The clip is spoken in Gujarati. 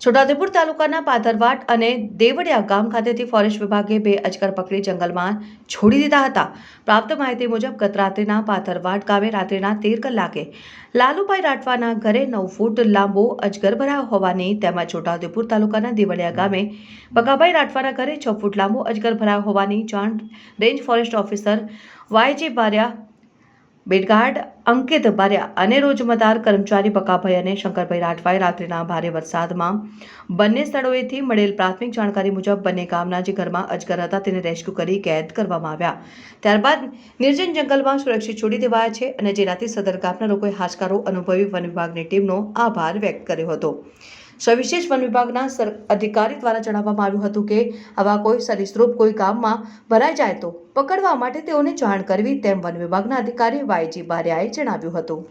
છોટાઉદેપુર તાલુકાના પાથરવાટ અને દેવડિયા ગામ ખાતેથી ફોરેસ્ટ વિભાગે બે અજગર પકડી જંગલમાં છોડી દીધા હતા. પ્રાપ્ત માહિતી મુજબ, ગત રાત્રિના પાથરવાટ ગામે રાત્રિના તેર કલાકે લાલુભાઈ રાઠવાના ઘરે નવ ફૂટ લાંબો અજગર ભરાયો હોવાની તેમજ છોટાઉદેપુર તાલુકાના દેવડિયા ગામે બગાભાઈ રાઠવાના ઘરે છ ફૂટ લાંબો અજગર ભરાયો હોવાની જાણ range forest officer Y G Baria beat guard Ankit Baria અને રોજમદાર કર્મચારી બકાભાઈ અને શંકરભાઈ રાઠવાએ રાત્રિના ભારે વરસાદમાં બંને સ્થળોએથી મળેલ પ્રાથમિક જાણકારી મુજબ બંને ગામના જે ઘરમાં અજગર હતા તેને રેસ્ક્યુ કરી કેદ કરવામાં આવ્યા. ત્યારબાદ નિર્જન જંગલમાં સુરક્ષિત છોડી દેવાયા છે અને જેનાથી સદર ગામના લોકોએ હાશકારો અનુભવી વન વિભાગની ટીમનો આભાર વ્યક્ત કર્યો હતો. સવિશેષ વન વિભાગના અધિકારી દ્વારા જણાવવામાં આવ્યું હતું કે આવા કોઈ સરીસૃપ કોઈ ગામમાં ભરાઈ જાય તો પકડવા માટે તેઓને જાણ કરવી તેમ વન વિભાગના અધિકારી વાયજી બારિયાએ જણાવ્યું હતું.